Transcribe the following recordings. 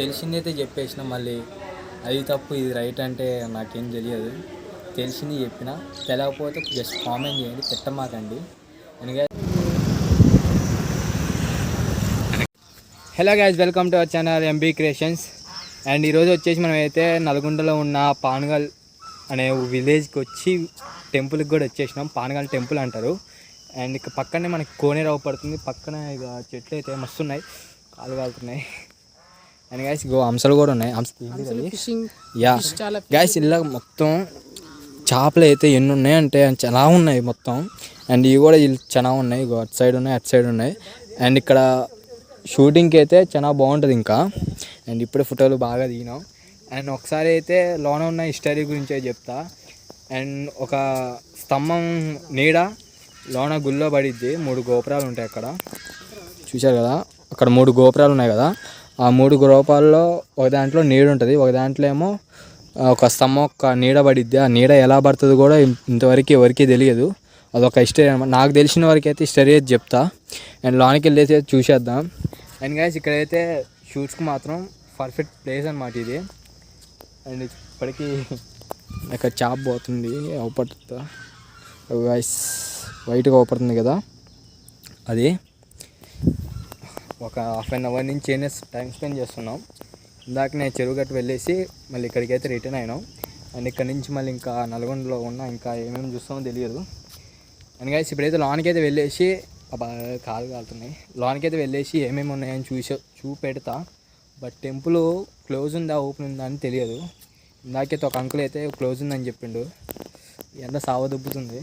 తెలిసిందైతే చెప్పేసిన మళ్ళీ అది తప్పు ఇది రైట్ అంటే నాకేం తెలియదు. తెలిసింది చెప్పిన తెలియకపోతే జస్ట్ కామెంట్ చేయండి పెట్టమాకండి ఎందుకంటే hello guys welcome to our channel MB creations and ఈరోజు వచ్చేసి మనం అయితే నల్గొండలో ఉన్న పానగల్ అనే విలేజ్కి వచ్చి టెంపుల్కి కూడా వచ్చేసినాం. పానగల్ టెంపుల్ అంటారు. అండ్ ఇక పక్కనే మనకి కోనేరు పడుతుంది. పక్కన ఇక చెట్లు అయితే మస్తున్నాయి. కాలు కాలుతున్నాయి అండ్ గైస్ ఇగో హంసలు కూడా ఉన్నాయి? యా గైస్ ఇలా మొత్తం చేపలు అయితే ఎన్ని ఉన్నాయి అంటే చాలా ఉన్నాయి మొత్తం. అండ్ ఇవి కూడా చాలా ఉన్నాయి. ఇగో అటు సైడ్ ఉన్నాయి అటు సైడ్ ఉన్నాయి. అండ్ ఇక్కడ షూటింగ్కి అయితే చాలా బాగుంటుంది ఇంకా. అండ్ ఇప్పుడే ఫోటోలు బాగా దిగినాం. అండ్ ఒకసారి అయితే లోన ఉన్న హిస్టరీ గురించే చెప్తా. అండ్ ఒక స్తంభం నీడ లోన గుళ్ళో పడిద్ది. మూడు గోపురాలు ఉంటాయి అక్కడ. చూశారు కదా? అక్కడ మూడు గోపురాలు ఉన్నాయి కదా? ఆ మూడు గోపురాల్లో ఒక దాంట్లో నీడ ఉంటుంది ఒక దాంట్లో ఏమో ఒక స్తంభం ఒక నీడ పడిద్ది. ఆ నీడ ఎలా పడుతుంది కూడా ఇంతవరకు ఎవరికి తెలియదు. అదొక హిస్టరీ అనమాట నాకు తెలిసిన వరకు అయితే హిస్టరీ అయితే చెప్తా. అండ్ లోనికి వెళ్ళేసి చూసేద్దాం. అండ్ గైస్ ఇక్కడైతే షూట్స్కి మాత్రం పర్ఫెక్ట్ ప్లేస్ అనమాట ఇది. అండ్ ఇప్పటికీ ఇక్కడ చాప్ పోతుంది అవుపడుతుందా? వైస్ వైట్గా అవుపడుతుంది కదా. అది. ఒక హాఫ్ అన్ అవర్ నుంచి ఏనే టైం స్పెండ్ చేస్తున్నాం. ఇందాక నేను చెరువు గట్టు వెళ్ళేసి మళ్ళీ ఇక్కడికి అయితే రిటర్న్ అయినాం. అండ్ ఇక్కడ నుంచి మళ్ళీ ఇంకా నల్గొండలో ఉన్న ఇంకా ఏమేమి చూస్తామో తెలియదు. అండ్ గైస్ ఇప్పుడైతే లోనికి అయితే వెళ్ళేసి కాలు కాలుతున్నాయి. లోనికి అయితే వెళ్ళేసి ఏమేమి ఉన్నాయని చూసే చూపెడతా. బట్ టెంపుల్ క్లోజ్ ఉందా ఓపెన్ ఉందా అని తెలియదు. ఇందాకైతే ఒక అంకుల్ అయితే క్లోజ్ ఉందని చెప్పిండు. ఎండ సావ దుబ్బుతుంది.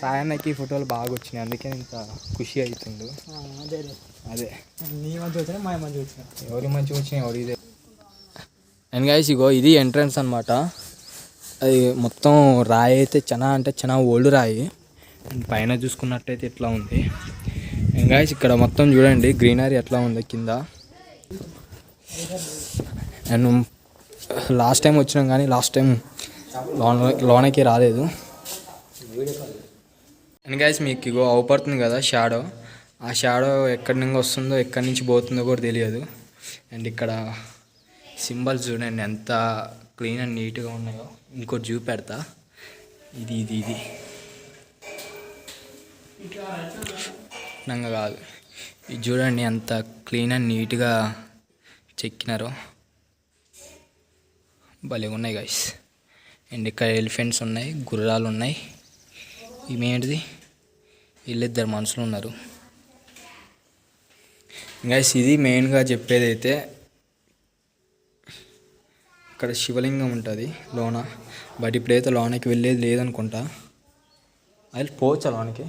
సాయన్నకి ఫోటోలు బాగా వచ్చినాయి. అందుకే ఇంత ఖుషి అవుతుండు. అదే అదే. నీ మంచి వచ్చినా మా మంచి వచ్చిన. ఎవరి మంచిగా వచ్చినాయి ఎవరి ఇదే. అండ్ గైస్ ఇగో ఇది ఎంట్రన్స్ అనమాట అది మొత్తం రాయి అయితే చాలా అంటే చాలా ఓల్డ్ రాయి. అండ్ పైన చూసుకున్నట్టయితే ఇట్లా ఉంది. అండ్ గైస్ ఇక్కడ మొత్తం చూడండి గ్రీనరీ ఎట్లా ఉంది కింద. అండ్ లాస్ట్ టైం వచ్చినాం కానీ లాస్ట్ టైం లోన లోనకి రాలేదు. అండ్ గైస్ మీకు ఇగో అవపడుతుంది కదా షాడో ఆ షాడో ఎక్కడి నుంచి వస్తుందో ఎక్కడి నుంచి పోతుందో కూడా తెలియదు. అండ్ ఇక్కడ సింబల్స్ చూడండి ఎంత క్లీన్ అండ్ నీట్గా ఉన్నాయో. ఇంకోటి చూపెడతా. ఇది ఇది ఇది. నంగ కాదు. ఇది చూడండి ఎంత క్లీన్ అండ్ నీట్గా చెక్కినారో. భలే ఉన్నాయి గైస్ అండ్ ఇక్కడ ఎలిఫెంట్స్ ఉన్నాయి గుర్రాలు ఉన్నాయి. ఇవేంటిది వీళ్ళిద్దరు మనుషులు ఉన్నారు. గైస్ ఇది మెయిన్గా చెప్పేది అయితే ఇక్కడ శివలింగం ఉంటుంది లోన. బట్ ఇప్పుడైతే లోనకి వెళ్ళేది లేదనుకుంటా. అది పోవచ్చా లోనికి?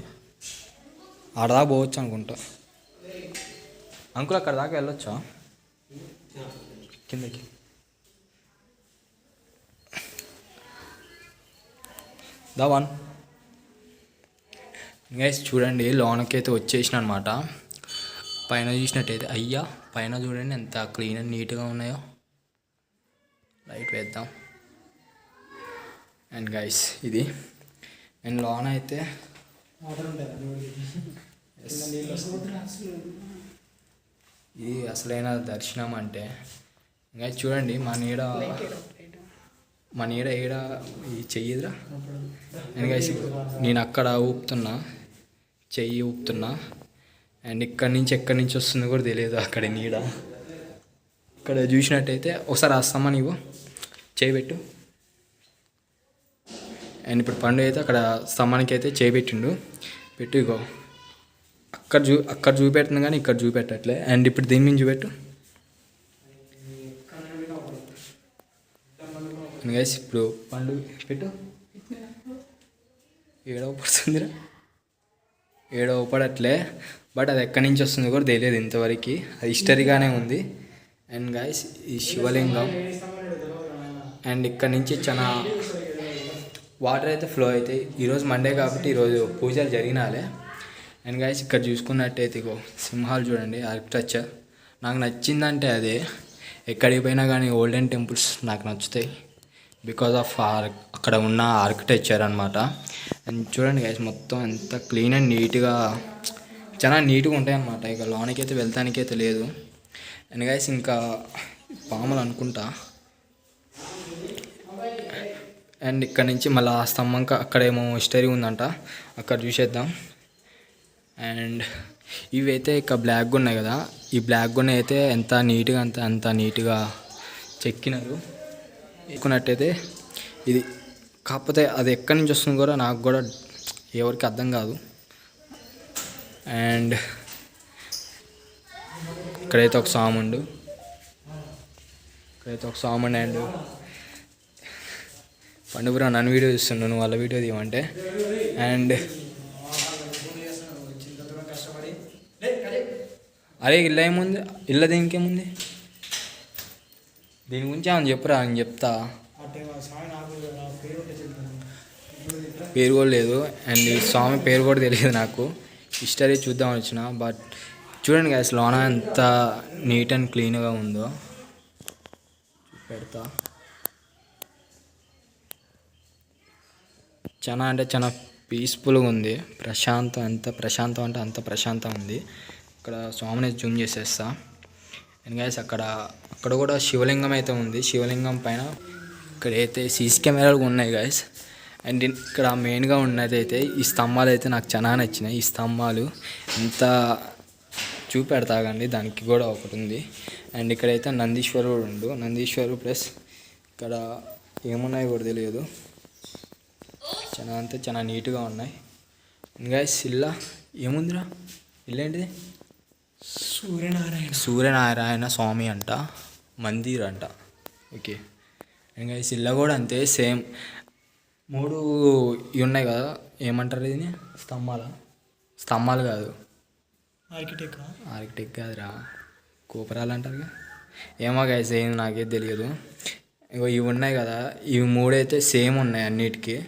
ఆడదా పోవచ్చు అనుకుంటా. అంకుల్ అక్కడ దాకా వెళ్ళొచ్చా? కిందకి. దా వన్. గైస్ చూడండి లోనకి అయితే వచ్చేసిన అనమాట పైన చూసినట్టయితే అయ్యా పైన చూడండి ఎంత క్లీన్ అండ్ నీట్గా ఉన్నాయో. లైట్ వేద్దాం. అండ్ గైస్ ఇది. అండ్ లోన అయితే ఇది అసలైన దర్శనం అంటే. ఇంకా చూడండి మా నీడ మా నీడ ఈడ ఈ చెయ్యిదిరా? అండ్ గైస్ నేను అక్కడ ఊపుతున్నా. చెయ్యి ఊపుతున్నా. అండ్ ఇక్కడి నుంచి ఎక్కడి నుంచి వస్తుందో కూడా తెలియదు అక్కడ నీడ. ఇక్కడ చూసినట్టయితే ఒకసారి వస్తామా నీవు? చేయి పెట్టు. అండ్ ఇప్పుడు పండు అయితే అక్కడ స్తంభానికి అయితే చేయి పెట్టిండు. పెట్టు ఇగో. అక్కడ చూ అక్కడ చూపెడుతుంది కానీ ఇక్కడ చూపెట్టట్లే. అండ్ ఇప్పుడు దీని మీద చూపెట్టు. గైస్ ఇప్పుడు పండు పెట్టు. ఏడవ పడుతుందిరా ఏడవ పడట్లే బట్ అది ఎక్కడి నుంచి వస్తుందో కూడా తెలియదు ఇంతవరకు. అది హిస్టరీగానే ఉంది. అండ్ గైస్ ఈ శివలింగం. అండ్ ఇక్కడ నుంచి చాలా వాటర్ అయితే ఫ్లో అవుతాయి. ఈరోజు మండే కాబట్టి ఈరోజు పూజలు జరిగినాలే. అండ్ గైస్ ఇక్కడ చూసుకున్నట్టయితే ఇగో సింహాలు చూడండి ఆర్కిటెక్చర్ నాకు నచ్చిందంటే అదే. ఎక్కడికి పోయినా కానీ ఓల్డెన్ టెంపుల్స్ నాకు నచ్చుతాయి. బికాస్ ఆఫ్ ఆర్ అక్కడ ఉన్న ఆర్కిటెక్చర్ అనమాట అండ్ చూడండి గైస్ మొత్తం ఎంత క్లీన్ అండ్ నీట్గా చాలా నీట్గా ఉంటాయి అన్నమాట ఇక లోనికి అయితే వెళ్తానికి అయితే లేదు. అండ్ గైస్ ఇంకా పాములు అనుకుంటా. అండ్ ఇక్కడ నుంచి మళ్ళీ ఆ స్తంభంక అక్కడేమో హిస్టరీ ఉందంట. అక్కడ చూసేద్దాం. అండ్ ఇవైతే ఇక్కడ బ్లాక్గా ఉన్నాయి కదా. ఈ బ్లాక్ ఉన్నాయి అయితే ఎంత నీట్గా అంత అంత నీట్గా చెక్కినారు. ఎక్కున్నట్టయితే ఇది కాకపోతే అది ఎక్కడి నుంచి వస్తుంది కూడా నాకు కూడా ఎవరికి అర్థం కాదు. అండ్ ఇక్కడైతే ఒక సాముండు ఇక్కడైతే ఒక సాముండ్ అండ్ పండుగ నన్ను వీడియో చూస్తున్నాను నువ్వు వాళ్ళ వీడియో తీయమంటే. అండ్ అరే ఇల్లు ఏముంది? ఇల్ల దీనికేముంది దీని గురించి ఆమె చెప్పురా అని చెప్తా అంటే మా స్వామి నాకు నా పేరు ఉంటే చెప్తాను పేరు కూడా లేదు. అండ్ ఈ స్వామి పేరు కూడా తెలియదు నాకు. హిస్టరీ చూద్దామని వచ్చిన బట్ చూడండి గ్యాస్ లోన ఎంత నీట్ అండ్ క్లీన్గా ఉందో. పెడతా. చాలా అంటే చాలా పీస్ఫుల్గా ఉంది. ప్రశాంతం ఎంత ప్రశాంతం అంటే అంత ప్రశాంతం ఉంది. ఇక్కడ స్వామిని జూమ్ చేసేస్తా. అండ్ గైస్ అక్కడ అక్కడ కూడా శివలింగం అయితే ఉంది. శివలింగం పైన ఇక్కడ అయితే సీసీ కెమెరాలు ఉన్నాయి గాయస్ అండ్ ఇక్కడ మెయిన్గా ఉన్నది అయితే ఈ స్తంభాలు అయితే నాకు చాలా నచ్చినాయి. ఈ స్తంభాలు ఎంత చూపెడతాగండి దానికి కూడా ఒకటి ఉంది. అండ్ ఇక్కడైతే నందీశ్వరుడు ఉండు. నందీశ్వరుడు ప్లస్ ఇక్కడ ఏమున్నాయో కూడా తెలియదు. చాలా అంతే చాలా నీట్గా ఉన్నాయి. ఇంకా ఇల్లా ఏముందిరా? ఇల్లు ఏంటిది? సూర్యనారాయణ. సూర్యనారాయణ స్వామి అంట. మందిర్ అంట ఓకే ఇంకా ఇల్లు కూడా అంతే సేమ్. మూడు ఇవి ఉన్నాయి కదా ఏమంటారు ఇది స్తంభాల? స్తంభాలు కాదు. ఆర్కిటెక్ట్? ఆర్కిటెక్ట్ కాదురా కూపరాలు అంటారుగా ఏమో గైస్ ఏం నాకే తెలియదు. ఇగో ఇవి ఉన్నాయి కదా ఇవి మూడైతే సేమ్ ఉన్నాయి అన్నిటికీ.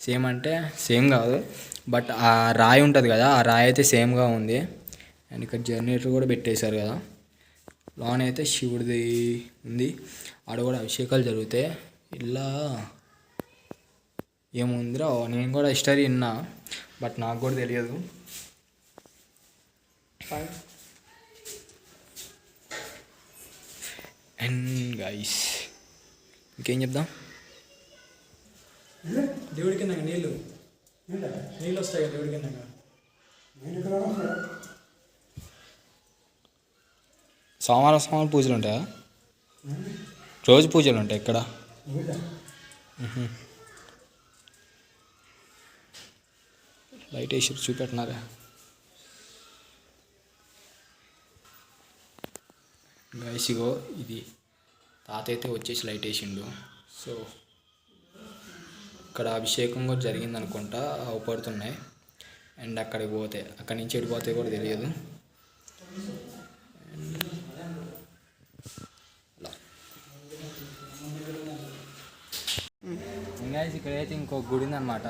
సేమ్ అంటే సేమ్ కాదు బట్ ఆ రాయి ఉంటుంది కదా ఆ రాయి అయితే సేమ్గా ఉంది. అండ్ ఇక్కడ జనరేటర్ కూడా పెట్టేశారు కదా. లోన్ అయితే శివుడిది ఉంది. ఆడ కూడా అభిషేకాలు జరుగుతాయి. ఇలా ఏముందిరా? నేను కూడా హిస్టరీ విన్నా బట్ నాకు కూడా తెలియదు. అండ్ గైస్ ఇంకేం చెప్దాం? దేవుడి కింద నీళ్ళు. నీళ్ళు వస్తాయి దేవుడి కింద సోమవారం సోమవారం పూజలు ఉంటాయా రోజు పూజలు ఉంటాయి ఇక్కడ లైట్ వేసి చూపెట్టినారా. గైస్ ఇగో ఇది తాత అయితే వచ్చేసి లైట్ వేసిండు. సో ఇక్కడ అభిషేకం కూడా జరిగింది అనుకుంటా అవపడుతున్నాయి అండ్ అక్కడికి పోతే అక్కడి నుంచి ఎడిపోతే కూడా తెలియదు. ఇంకా ఇక్కడైతే ఇంకో గుడి ఉందన్నమాట.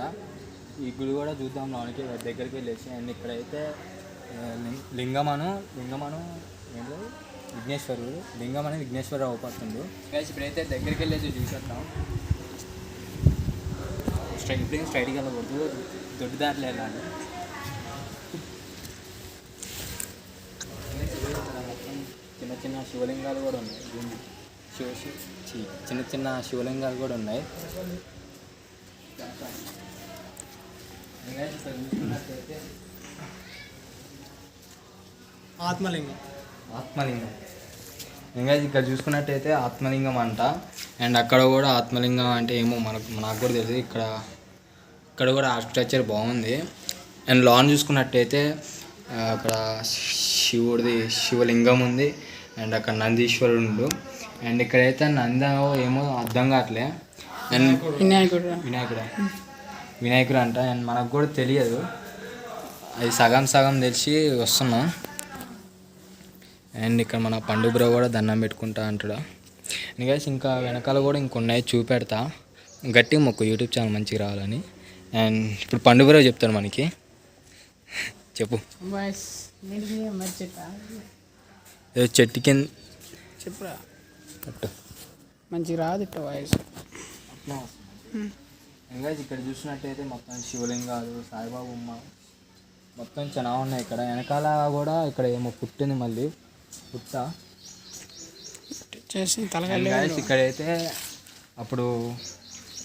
ఈ గుడి కూడా చూద్దాం లోనికి దగ్గరికి వెళ్ళేసి. అండ్ ఇక్కడైతే లింగమను లింగమను ఏంటో విఘ్నేశ్వరుడు. లింగమని విఘ్నేశ్వరరావు అవుపడుతుండు గైస్ ఇప్పుడైతే దగ్గరికి వెళ్ళేసి చూసేద్దాం. స్ట్రైట్ ఇప్పుడు స్ట్రైట్కి వెళ్ళకూడదు. దొడ్డు దారిలో వెళ్ళాలి. మొత్తం చిన్న చిన్న శివలింగాలు కూడా ఉన్నాయి. శివ చిన్న చిన్న శివలింగాలు కూడా ఉన్నాయి. ఆత్మలింగం. ఆత్మలింగం. ఇంకా ఇక్కడ చూసుకున్నట్టయితే ఆత్మలింగం అంట. అండ్ అక్కడ కూడా ఆత్మలింగం అంటే ఏమో మనకు నాకు కూడా తెలియదు ఇక్కడ ఇక్కడ కూడా ఆర్కిటెక్చర్ బాగుంది. అండ్ లాన్ చూసుకున్నట్టయితే అక్కడ శివుడిది శివలింగం ఉంది. అండ్ అక్కడ నందీశ్వరుడు అండ్ ఇక్కడైతే నంద ఏమో అర్థం కావట్లే. అండ్ వినాయకుడు. వినాయకుడు? వినాయకుడు అంట అండ్ మనకు కూడా తెలియదు. అది సగం సగం తెలిసి వస్తున్నాం. అండ్ ఇక్కడ మన పండు బ్రో కూడా దండం పెట్టుకుంటా అంటాడు. గైస్ ఇంకా వెనకాల కూడా ఇంకొన్నాయి చూపెడతా. గట్టి మొక్కు యూట్యూబ్ ఛానల్ మంచిగా రావాలని. అండ్ ఇప్పుడు పండు బ్రో చెప్తాడు మనకి. చెప్పు. చెట్టు కింద చెప్పురా. మంచిగా రాదు ఇట్ట వాయిస్. ఇంకా ఇక్కడ చూసినట్టయితే మొత్తం శివలింగాలు సాయిబాబా ఉమ్మ మొత్తం చాలా ఉన్నాయి ఇక్కడ. వెనకాల కూడా ఇక్కడ ఏమో పుట్టింది మళ్ళీ. పుట్ట. చేసి ఇక్కడైతే అప్పుడు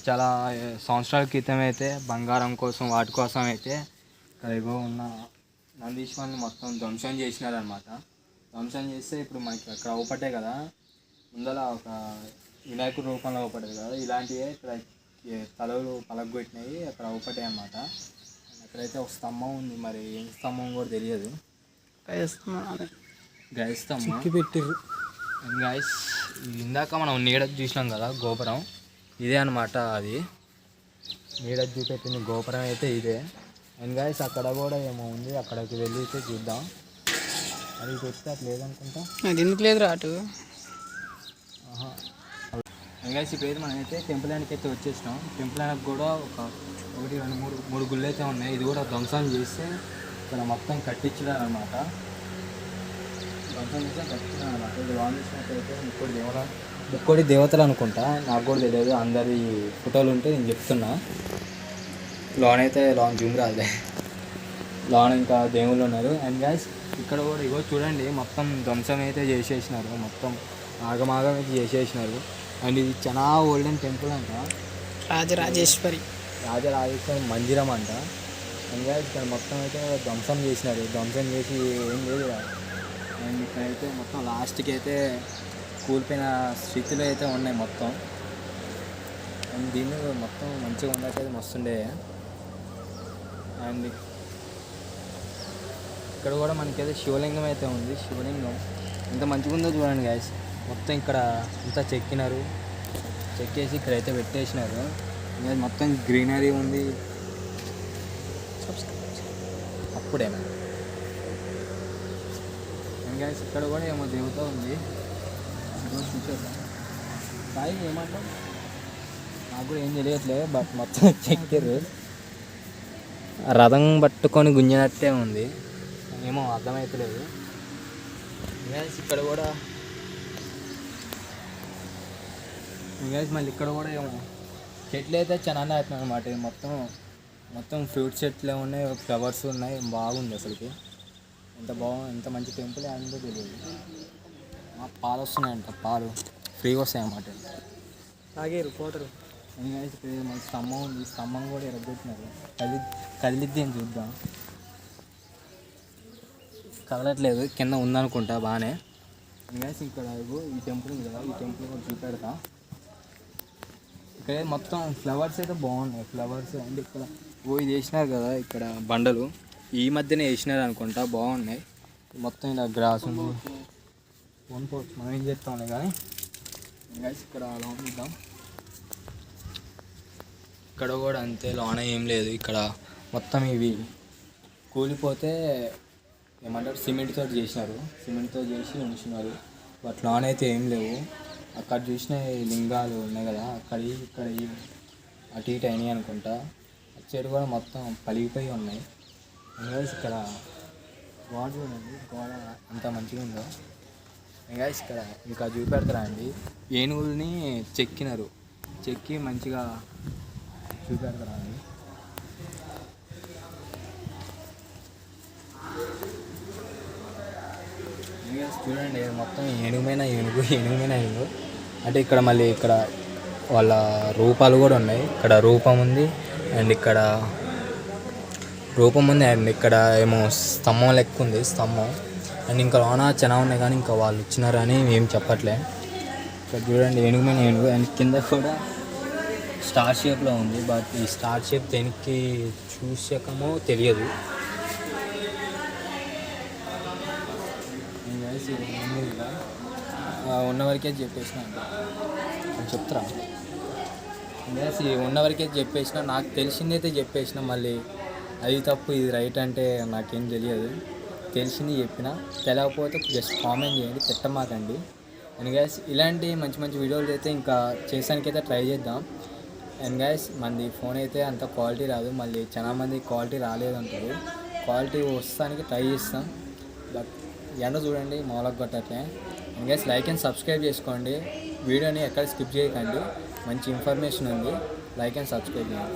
చాలా సంవత్సరాల క్రితం అయితే బంగారం కోసం వాటి కోసం అయితే ఇక్కడ ఇగో ఉన్న నందీశ్వరిని మొత్తం ధ్వంసం చేసినారనమాట ధ్వంసం చేస్తే ఇప్పుడు మనకి అక్కడ అవుపట్టే కదా. ముందర ఒక వినాయకుడి రూపంలో అవుపట్టదు కదా. ఇలాంటివే ఇక్కడ తలలు పలగొట్టినాయి అక్కడ అవుపట్టాయి అనమాట అక్కడైతే ఒక స్తంభం ఉంది మరి ఏం స్తంభం కూడా తెలియదు. గాయ స్తంభం పెట్టిర్రు. గాయస్? ఇందాక మనం నీడ చూసినాం కదా గోపురం. ఇదే అనమాట అది. నీడ చూపెట్టిన గోపురం అయితే ఇదే. And guys? అక్కడ కూడా ఏమో ఉంది. అక్కడికి వెళ్ళి అయితే చూద్దాం. అది వస్తే అట్లా లేదనుకుంటా? అది ఎందుకు లేదురా అటు? అండ్ గాయస్ ఇప్పుడైతే మనం అయితే టెంపుల్ ల్యాండ్కి అయితే వచ్చేసినాం. టెంపుల్ ల్యాండ్కి కూడా ఒక ఒకటి రెండు మూడు మూడు గుళ్ళు అయితే ఉన్నాయి. ఇది కూడా ధ్వంసం చేస్తే ఇక్కడ మొత్తం కట్టించడం అనమాట ధ్వంసం చేస్తే కట్టించడం అనమాట ఇది రామకృష్ణకైతే ముక్కోటి దేవత ముక్కోటి దేవతలు అనుకుంటా. నాకు కూడా తెలియదు. అందరి ఫోటోలు ఉంటే నేను చెప్తున్నా. లోన్ అయితే లోన్ జూమ్ రాలే లోన్ ఇంకా దేవుళ్ళు ఉన్నారు. అండ్ గాయస్ ఇక్కడ కూడా ఇగో చూడండి. మొత్తం ధ్వంసం అయితే చేసేసినారు. మొత్తం ఆగమాగం అయితే చేసేసినారు. అండ్ ఇది చాలా ఓల్డెన్ టెంపుల్ అంట. రాజరాజేశ్వరి. రాజరాజేశ్వరం మందిరం అంట. అండ్ ఇక్కడ మొత్తం అయితే ధ్వంసం చేసినారు. ధ్వంసం చేసి ఏం లేదు. అండ్ ఇక్కడైతే మొత్తం లాస్ట్కి అయితే కూలిపోయిన స్థితిలో అయితే ఉన్నాయి మొత్తం. అండ్ దీన్ని మొత్తం మంచిగా ఉండట్లేదు మస్తుండే అండ్ ఇక్కడ కూడా మనకైతే శివలింగం అయితే ఉంది. శివలింగం. ఎంత మంచిగా ఉందో చూడండి గాయస్ మొత్తం ఇక్కడ అంతా చెక్కినారు. చెక్కేసి ఇక్కడ అయితే పెట్టేసినారు. మొత్తం గ్రీనరీ ఉంది. అప్పుడేనా ఇంకా ఇక్కడ కూడా ఏమో దేవత ఉంది. సాయి ఏమంటాం నాకు కూడా ఏం తెలియట్లేదు బట్ మొత్తం చెక్కారు రథం పట్టుకొని గుంజినట్టే ఉంది. ఏమో అర్థమవుతలేదు ఇక్కడ కూడా గైస్ మళ్ళీ ఇక్కడ కూడా ఏమో చెట్లు అయితే చాలా అవుతున్నాయి అనమాట మొత్తం మొత్తం ఫ్రూట్ చెట్లు ఉన్నాయి ఫ్లవర్స్ ఉన్నాయి బాగుంది అసలుకి. ఎంత బాగు ఎంత మంచి టెంపుల్ అందో తెలియదు. పాలు వస్తున్నాయంట పాలు. ఫ్రీగా వస్తాయి అన్నమాట. తాగేరు పోతారు. ఏదో మన స్తంభం ఉంది. స్తంభం కూడా ఎరగొట్టినారు. కదిలి కదిలిద్ది అని చూద్దాం. కదలట్లేదు కింద ఉందనుకుంటా బాగానే ఇంకా ఇక్కడ ఈ టెంపుల్ ఉంది కదా ఈ టెంపుల్ కూడా చూపెడతా. ఇక్కడ మొత్తం ఫ్లవర్స్ అయితే బాగున్నాయి. ఫ్లవర్స్ అంటే ఇక్కడ ఓ ఇది వేసినారు కదా ఇక్కడ బండలు. ఈ మధ్యనే వేసినారు అనుకుంటా బాగున్నాయి. మొత్తం ఇలా గ్రాస్ ఉంది. కొనుక్కోవచ్చు మనం ఏం చేస్తాంలే కానీ? ఇంకా ఇక్కడ లాన్ ఇద్దాం. ఇక్కడ కూడా అంతే లోన ఏం లేదు. ఇక్కడ మొత్తం ఇవి కూలిపోతే ఏమంటారు? సిమెంట్తో చేసినారు. సిమెంట్తో చేసి ఉంచినారు. బట్ లాన్ అయితే ఏం లేవు. అక్కడ చూసిన లింగాలు ఉన్నాయి కదా అక్కడ ఇక్కడ అటు ఇటు అయినాయి అనుకుంటా. ఆ సైడ్ కూడా మొత్తం పలిగిపోయి ఉన్నాయి. ఇంకా ఇక్కడ గోడ చూడండి గోడ అంత మంచిగా ఉందో. ఇంకా ఇక్కడ ఇంకా చూపెడతారా అండి ఏనుగుల్ని చెక్కినారు. చెక్కి మంచిగా చూపెడతారా అండి చూడండి మొత్తం ఏనుగుమైన ఏనుగు ఏనుగుమైన ఏనుగు. అంటే ఇక్కడ మళ్ళీ ఇక్కడ వాళ్ళ రూపాలు కూడా ఉన్నాయి. ఇక్కడ రూపం ఉంది. అండ్ ఇక్కడ రూపం ఉంది. అండ్ ఇక్కడ ఏమో స్తంభం లెక్క ఉంది. స్తంభం. అండ్ ఇంకా లోన చాలా ఉన్నాయి కానీ ఇంకా వాళ్ళు ఇచ్చినారని ఏం చెప్పట్లే. ఇక్కడ చూడండి ఏనుగు మీద ఏనుగు. అండ్ కింద కూడా స్టార్ షేప్లో ఉంది. బట్ ఈ స్టార్ షేప్ దేనికి చూసాకమో తెలియదు నేను guys ఇది ఉంది కదా, ఆ, ఉన్న వరకే చెప్పేసిన చెప్తారా Guys, ఉన్న వరకే చెప్పేసిన నాకు తెలిసిందైతే చెప్పేసిన మళ్ళీ అది తప్పు ఇది రైట్ అంటే నాకేం తెలియదు. తెలిసింది చెప్పిన తెలియకపోతే జస్ట్ కామెంట్ చేయండి తిట్టమాకండి. అండ్ గ్యాస్ ఇలాంటి మంచి మంచి వీడియోలు అయితే ఇంకా చేసానికైతే ట్రై చేద్దాం. అండ్ గ్యాస్ మంది ఫోన్ అయితే అంత క్వాలిటీ రాదు మళ్ళీ చాలా మంది క్వాలిటీ రాలేదు అంటారు క్వాలిటీ వస్తానికి ట్రై చేస్తాం. బట్ ఎండ చూడండి మూలకు కొట్టట్లే. ఇంకా లైక్ అండ్ సబ్స్క్రైబ్ చేసుకోండి. వీడియోని ఎక్కడ స్కిప్ చేయకండి. మంచి ఇన్ఫర్మేషన్ ఉంది. లైక్ అండ్ సబ్స్క్రైబ్ చేయండి.